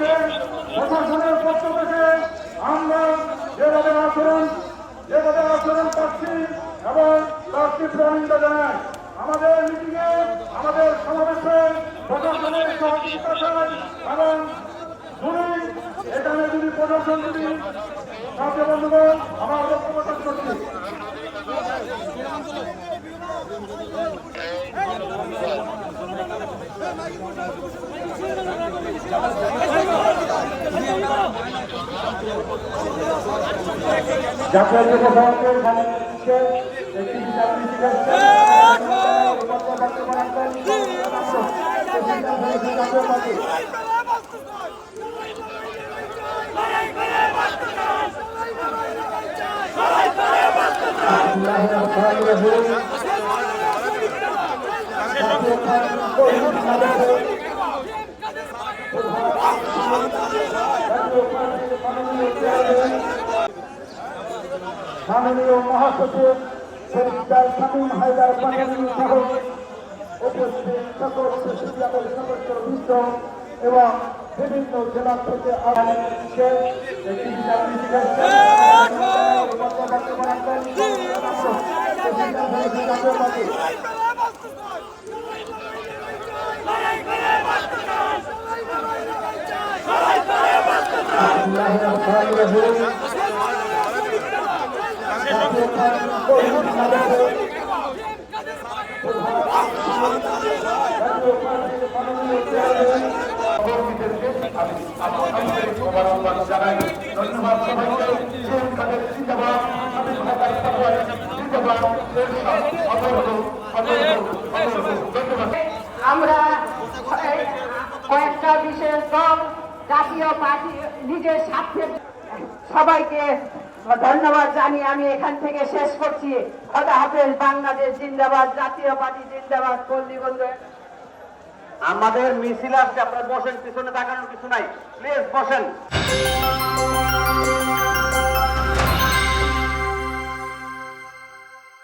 আজকে প্রশাসনের পক্ষ থেকে আমরা যেভাবে আচরণ যেভাবে আচরণ পাচ্ছি এবং তার তীব্র নিন্দা জানাই আমাদের মিটিংয়ে আমাদের সমাবেশে প্রশাসনের সহযোগিতা চাই এবং যদি এখানে যদি প্রশাসন যদি সাথে বন্ধুগণ আমার বক্তব্য শেষ করছি জাতীয় যুব সমাজের বিচার নীতিকে মাননীয় মহাসচিব সরিদার শামীম হায়দার পাঠানি সহ উপস্থিত সকল প্রেসিডিয়ামের সদস্য বৃন্দ এবং বিভিন্ন জেলা থেকে আমাদেরকে একটি বিচার নীতিকে জাতীয় পার্টি আমরা কয়েকটা বিশেষ দল জাতীয় পার্টি নিজের স্বার্থের সবাইকে ধন্যবাদ জানি আমি এখান থেকে শেষ করছি। খোদা হাফেজ, বাংলাদেশ জিন্দাবাদ, জাতীয় পার্টি জিন্দাবাদ পল্লীবন্ধু আমাদের মিছিল আসছে আপনারা বসেন, পিছনে তাকানোর কিছু নাই। প্লিজ, বসেন।